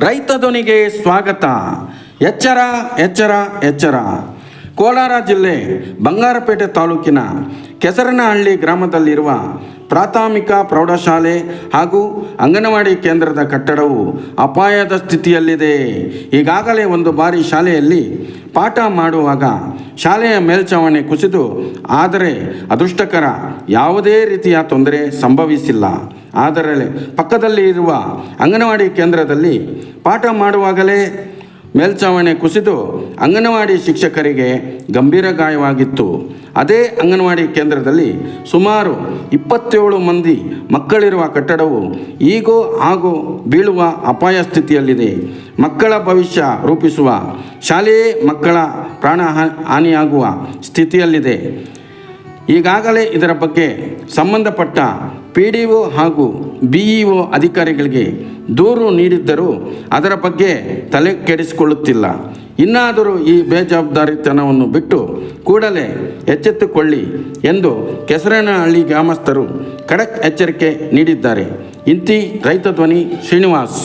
ರೈತ ಧ್ವನಿಗೆ ಸ್ವಾಗತ. ಎಚ್ಚರ ಎಚ್ಚರ ಎಚ್ಚರ. ಕೋಲಾರ ಜಿಲ್ಲೆ ಬಂಗಾರಪೇಟೆ ತಾಲೂಕಿನ ಕೆಸರನಹಳ್ಳಿ ಗ್ರಾಮದಲ್ಲಿರುವ ಪ್ರಾಥಮಿಕ ಪ್ರೌಢಶಾಲೆ ಹಾಗೂ ಅಂಗನವಾಡಿ ಕೇಂದ್ರದ ಕಟ್ಟಡವು ಅಪಾಯದ ಸ್ಥಿತಿಯಲ್ಲಿದೆ. ಈಗಾಗಲೇ ಒಂದು ಬಾರಿ ಶಾಲೆಯಲ್ಲಿ ಪಾಠ ಮಾಡುವಾಗ ಶಾಲೆಯ ಮೇಲ್ಛಾವಣಿ ಕುಸಿದು, ಆದರೆ ಅದೃಷ್ಟಕರ ಯಾವುದೇ ರೀತಿಯ ತೊಂದರೆ ಸಂಭವಿಸಿಲ್ಲ. ಆದರೆ ಪಕ್ಕದಲ್ಲಿ ಇರುವ ಅಂಗನವಾಡಿ ಕೇಂದ್ರದಲ್ಲಿ ಪಾಠ ಮಾಡುವಾಗಲೇ ಮೇಲ್ಛಾವಣಿ ಕುಸಿದು ಅಂಗನವಾಡಿ ಶಿಕ್ಷಕರಿಗೆ ಗಂಭೀರ ಗಾಯವಾಗಿತ್ತು. ಅದೇ ಅಂಗನವಾಡಿ ಕೇಂದ್ರದಲ್ಲಿ ಸುಮಾರು ಇಪ್ಪತ್ತೇಳು ಮಂದಿ ಮಕ್ಕಳಿರುವ ಕಟ್ಟಡವು ಈಗೋ ಹಾಗೂ ಬೀಳುವ ಅಪಾಯ ಸ್ಥಿತಿಯಲ್ಲಿದೆ. ಮಕ್ಕಳ ಭವಿಷ್ಯ ರೂಪಿಸುವ ಶಾಲೆಯೇ ಮಕ್ಕಳ ಪ್ರಾಣ ಹಾನಿಯಾಗುವ ಸ್ಥಿತಿಯಲ್ಲಿದೆ. ಈಗಾಗಲೇ ಇದರ ಬಗ್ಗೆ ಸಂಬಂಧಪಟ್ಟ ಪಿ ಡಿ ಒ ಹಾಗೂ ಬಿ ಇ ಒ ಅಧಿಕಾರಿಗಳಿಗೆ ದೂರು ನೀಡಿದ್ದರೂ ಅದರ ಬಗ್ಗೆ ತಲೆ ಕೆಡಿಸಿಕೊಳ್ಳುತ್ತಿಲ್ಲ. ಇನ್ನಾದರೂ ಈ ಬೇಜವಾಬ್ದಾರಿತನವನ್ನು ಬಿಟ್ಟು ಕೂಡಲೇ ಎಚ್ಚೆತ್ತುಕೊಳ್ಳಿ ಎಂದು ಕೆಸರನಹಳ್ಳಿ ಗ್ರಾಮಸ್ಥರು ಖಡಕ್ ಎಚ್ಚರಿಕೆ ನೀಡಿದ್ದಾರೆ. ಇಂತಿ ರೈತ ಧ್ವನಿ ಶ್ರೀನಿವಾಸ್.